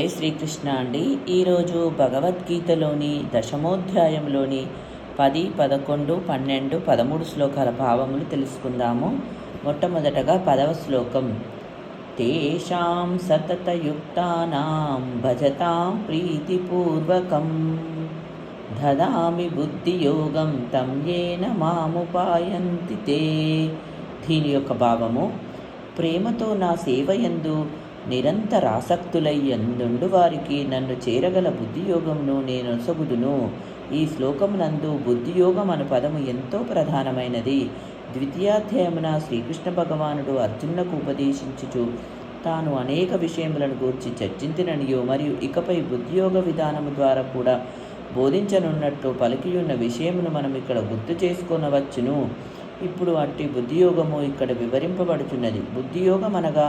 జై శ్రీకృష్ణ అండి. ఈరోజు భగవద్గీతలోని దశమోధ్యాయంలోని పది పదకొండు పన్నెండు పదమూడు శ్లోకాల భావములు తెలుసుకుందాము. మొట్టమొదటగా పదవ శ్లోకం. తేషాం సతతయుక్తానాం భజతాం ప్రీతిపూర్వకం. దదామి బుద్ధియోగం తం ఏన మాముపాయంతి తే దీని యొక్క భావము ప్రేమతో నా సేవయందు నిరంతరాసక్తులై ఎందుండు వారికి నన్ను చేరగల బుద్ధియోగమును నేను నొసగుదును ఈ శ్లోకమునందు బుద్ధియోగం అను పదము ఎంతో ప్రధానమైనది. ద్వితీయాధ్యాయమున శ్రీకృష్ణ భగవానుడు అర్జునులకు ఉపదేశించుచు తాను అనేక విషయములను గూర్చి చర్చించిననియో మరియు ఇకపై బుద్ధియోగ విధానము ద్వారా కూడా బోధించనున్నట్లు పలికియున్న విషయమును మనం ఇక్కడ గుర్తు చేసుకొనవచ్చును. ఇప్పుడు అట్టి బుద్ధియోగము ఇక్కడ వివరింపబడుతున్నది బుద్ధియోగం అనగా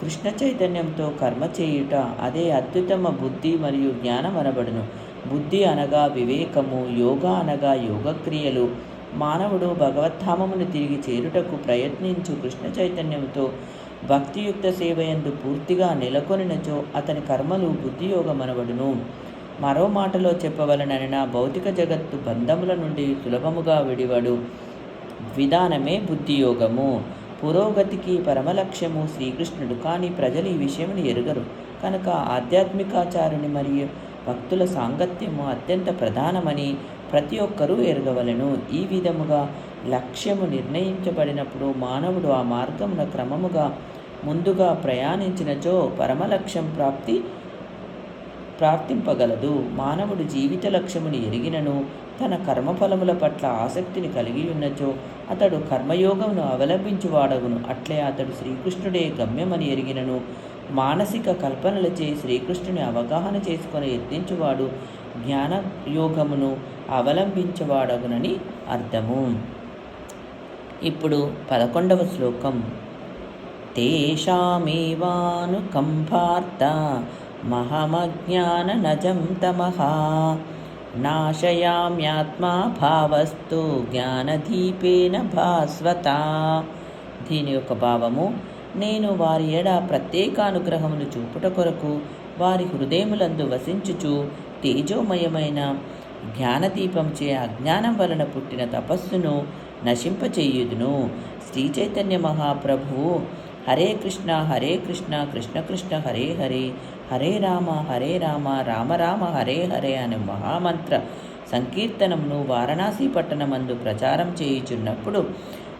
కృష్ణ చైతన్యంతో కర్మ చేయుట అదే అత్యుత్తమ బుద్ధి మరియు జ్ఞానం అనబడును. బుద్ధి అనగా వివేకము యోగ అనగా యోగక్రియలు. మానవుడు భగవత్ధామమును తిరిగి చేరుటకు ప్రయత్నించు కృష్ణ చైతన్యంతో భక్తియుక్త సేవయందు పూర్తిగా నెలకొనినచో అతని కర్మలు బుద్ధియోగమనబడును మరో మాటలో చెప్పవలనన భౌతిక జగత్తు బంధముల నుండి సులభముగా విడివడు. విధానమే బుద్ధియోగము. పురోగతికి పరమలక్ష్యము శ్రీకృష్ణుడు. కానీ ప్రజలు ఈ విషయమును ఎరుగరు. కనుక ఆధ్యాత్మికాచారుని మరియు భక్తుల సాంగత్యము అత్యంత ప్రధానమని ప్రతి ఒక్కరూ ఎరగవలను. ఈ విధముగా లక్ష్యము నిర్ణయించబడినప్పుడు మానవుడు ఆ మార్గమున క్రమముగా ముందుగా ప్రయాణించినచో పరమలక్ష్యం ప్రాప్తి ప్రార్థింపగలదు మానవుడు జీవిత లక్ష్యమును ఎరిగినను తన కర్మఫలముల పట్ల ఆసక్తిని కలిగి ఉన్నచో అతడు కర్మయోగమును అవలంబించువాడగును. అట్లే అతడు శ్రీకృష్ణుడే గమ్యమని ఎరిగినను. మానసిక కల్పనలచే శ్రీకృష్ణుని అవగాహన చేసుకొని యత్నించువాడు జ్ఞానయోగమును అవలంబించువాడగునని అర్థము. ఇప్పుడు పదకొండవ శ్లోకం. తేషామేవానుకంపార్థ మహమజ్ఞాననజం తమః నాశయామ్యాత్మా భావస్తు జ్ఞానదీపేన భాస్వత. దీని యొక్క భావము నేను వారి ఎడ ప్రత్యేకానుగ్రహమును చూపుట కొరకు వారి హృదయములందు వసించుచు తేజోమయమైన జ్ఞానదీపంచే అజ్ఞానం వలన పుట్టిన తపస్సును నశింపచేయుదును. శ్రీ చైతన్య మహాప్రభువు హరే కృష్ణ హరే కృష్ణ కృష్ణ కృష్ణ హరే హరే హరే రామ హరే రామ రామ రామ హరే హరే అనే మహామంత్ర సంకీర్తనమును వారణాసి పట్టణమందు ప్రచారం చేయుచున్నప్పుడు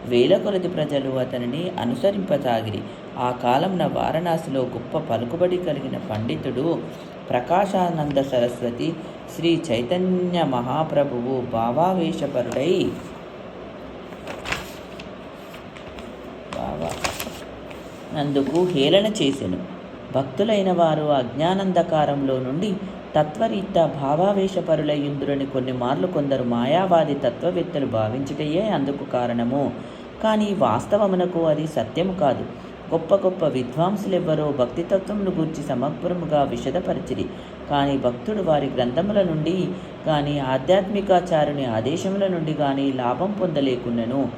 వేల కొలది ప్రజలు అతనిని అనుసరింపసాగిరి. ఆ కాలంన వారణాసిలో గొప్ప పలుకుబడి కలిగిన పండితుడు ప్రకాశానంద సరస్వతి శ్రీ చైతన్య మహాప్రభువు భావావేశపరుడై బావా నందుకు హేళన చేసెను. భక్తులైన వారు అజ్ఞానంధకారంలో నుండి తత్వరీత్యా భావావేశపరులయ్యుందురని కొన్ని మార్లు కొందరు మాయావాది తత్వవేత్తలు భావించుటయే అందుకు కారణము. కానీ వాస్తవమునకు అది సత్యము కాదు. గొప్ప గొప్ప విద్వాంసులెవ్వరో భక్తితత్వమును గూర్చి సమగ్రముగా విషదపరిచిరి కానీ భక్తుడు వారి గ్రంథముల నుండి కానీ ఆధ్యాత్మికాచారుని ఆదేశముల నుండి కానీ లాభం పొందలేకున్నను.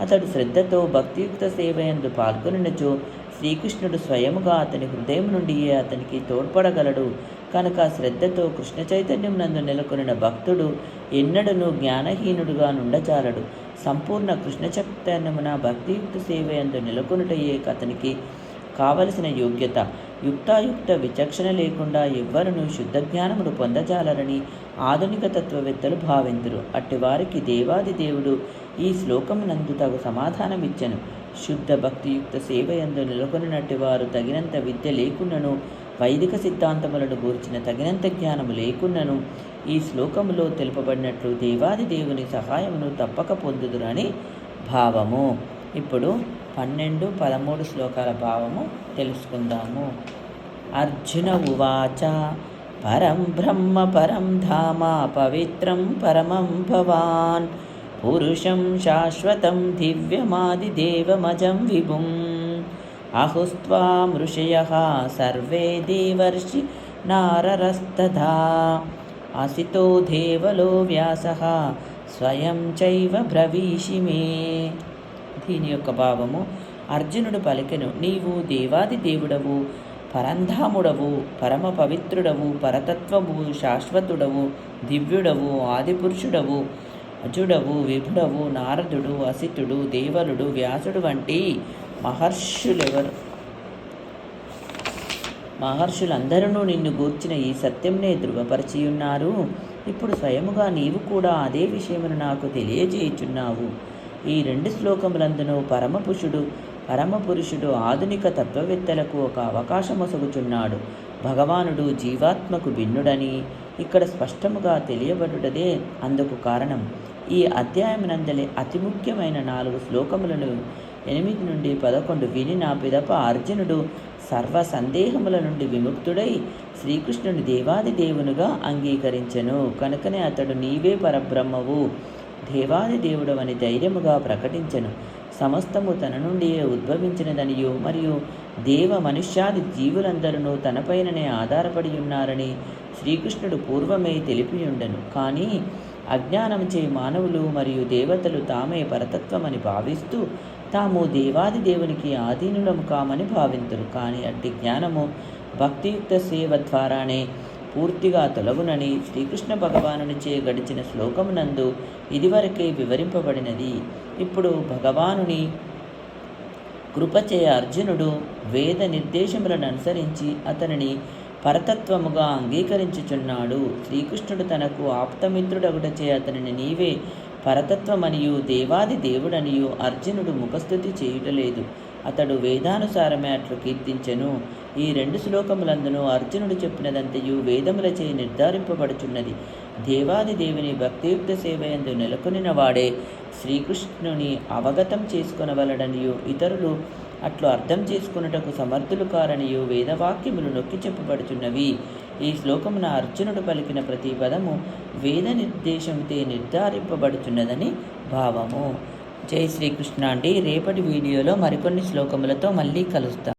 అతడు శ్రద్ధతో భక్తియుక్త సేవయందు పాల్గొనినచో శ్రీకృష్ణుడు స్వయముగా అతని హృదయం నుండియే అతనికి తోడ్పడగలడు? కనుక శ్రద్ధతో కృష్ణ చైతన్యం నందు నెలకొనిన భక్తుడు ఎన్నడను జ్ఞానహీనుడుగా నుండచాలడు. సంపూర్ణ కృష్ణ చైతన్యమున భక్తియుక్త సేవయందు నెలకొనుటయే అతనికి కావలసిన యోగ్యత. యుక్తాయుక్త విచక్షణ లేకుండా ఎవ్వరను శుద్ధ జ్ఞానమును పొందజాలరని ఆధునిక తత్వవేత్తలు భావింతురు అట్టివారికి దేవాది దేవుడు ఈ శ్లోకమునందు తగు సమాధానమిచ్చను. శుద్ధ భక్తియుక్త సేవయందు నెలకొనినట్టి వారు తగినంత విద్య లేకున్నను వైదిక సిద్ధాంతములను గూర్చిన తగినంత జ్ఞానము లేకున్నను ఈ శ్లోకములో తెలుపబడినట్లు దేవాది దేవుని సహాయమును తప్పక పొందుదురని భావము. ఇప్పుడు పన్నెండు పదమూడు శ్లోకాల భావము తెలుసుకుందాము. అర్జున ఉవాచ పరం బ్రహ్మ పరం ధామ పవిత్రం పరమం భవాన్. పురుషం శాశ్వతం దివ్యమాదిదేవమజం విభుం అహుస్త్వా మృషయ సర్వే దేవర్షి నారరస్తథా అసితో దేవలో వ్యాస స్వయం చైవ బ్రవీషిమే దీని యొక్క భావము అర్జునుడు పలికెను నీవు దేవాది దేవుడవు పరంధాముడవు పరమ పవిత్రుడవు పరతత్వము శాశ్వతుడవు దివ్యుడవు ఆదిపురుషుడవు అజుడవు విభుడవు నారదుడు అసితుడు దేవలుడు వ్యాసుడు వంటి మహర్షులెవరు? మహర్షులందరూ నిన్ను గూర్చిన ఈ సత్యంనే ధృవపరిచియున్నారు. ఇప్పుడు స్వయముగా నీవు కూడా అదే విషయమును నాకు తెలియజేయుచున్నావు. ఈ రెండు శ్లోకములందును పరమపురుషుడు పరమపురుషుడు ఆధునిక తత్వవేత్తలకు ఒక అవకాశమొసగుచున్నాడు. భగవానుడు జీవాత్మకు భిన్నుడని ఇక్కడ స్పష్టముగా తెలియబడుటదే అందుకు కారణం. ఈ అధ్యాయమునందలి అతి ముఖ్యమైన నాలుగు శ్లోకములను ఎనిమిది నుండి పదకొండు విని నా పిదప అర్జునుడు సర్వ సందేహముల నుండి విముక్తుడై శ్రీకృష్ణుని దేవాది దేవునుగా అంగీకరించెను. కనుకనే అతడు నీవే పరబ్రహ్మవు దేవాది దేవుడవని ధైర్యముగా ప్రకటించెను. సమస్తము తన నుండియే ఉద్భవించినదనియు మరియు దేవ మనుష్యాది జీవులందరూ తనపైననే ఆధారపడి ఉన్నారని శ్రీకృష్ణుడు పూర్వమే తెలిపియుండెను. కానీ అజ్ఞానంచే మానవులు మరియు దేవతలు తామే పరతత్వమని భావిస్తూ తాము దేవాది దేవునికి ఆధీనులము కామని భావింతురు. కానీ అట్టి జ్ఞానము భక్తియుక్త సేవ ద్వారానే పూర్తిగా తొలగునని శ్రీకృష్ణ భగవానునిచే గడిచిన శ్లోకమునందు ఇదివరకే వివరింపబడినది. ఇప్పుడు భగవానుని కృపచే అర్జునుడు వేద నిర్దేశములను అనుసరించి అతనిని పరతత్వముగా అంగీకరించుచున్నాడు. శ్రీకృష్ణుడు తనకు ఆప్తమిత్రుడగుటచే అతనిని నీవే పరతత్వమనియు దేవాది దేవుడనియు అర్జునుడు ముఖస్థుతి చేయుటలేదు. అతడు వేదానుసారమే అట్లు కీర్తించెను. ఈ రెండు శ్లోకములందును అర్జునుడు చెప్పినదంతయు వేదములచే నిర్ధారింపబడుచున్నది. దేవాది దేవుని భక్తియుక్త సేవయందు నెలకొనిన వాడే శ్రీకృష్ణుని అవగతం చేసుకొనవలడనియు ఇతరులు అట్లు అర్థం చేసుకున్నటకు సమర్థులు కారనియు వేదవాక్యములు నొక్కి చెప్పబడుచున్నవి. ఈ శ్లోకమున అర్జునుడు పలికిన ప్రతి పదము వేద నిర్దేశంతో నిర్ధారింపబడుచున్నదని భావము. జై శ్రీకృష్ణ అండి రేపటి వీడియోలో మరికొన్ని శ్లోకములతో మళ్ళీ కలుస్తాం.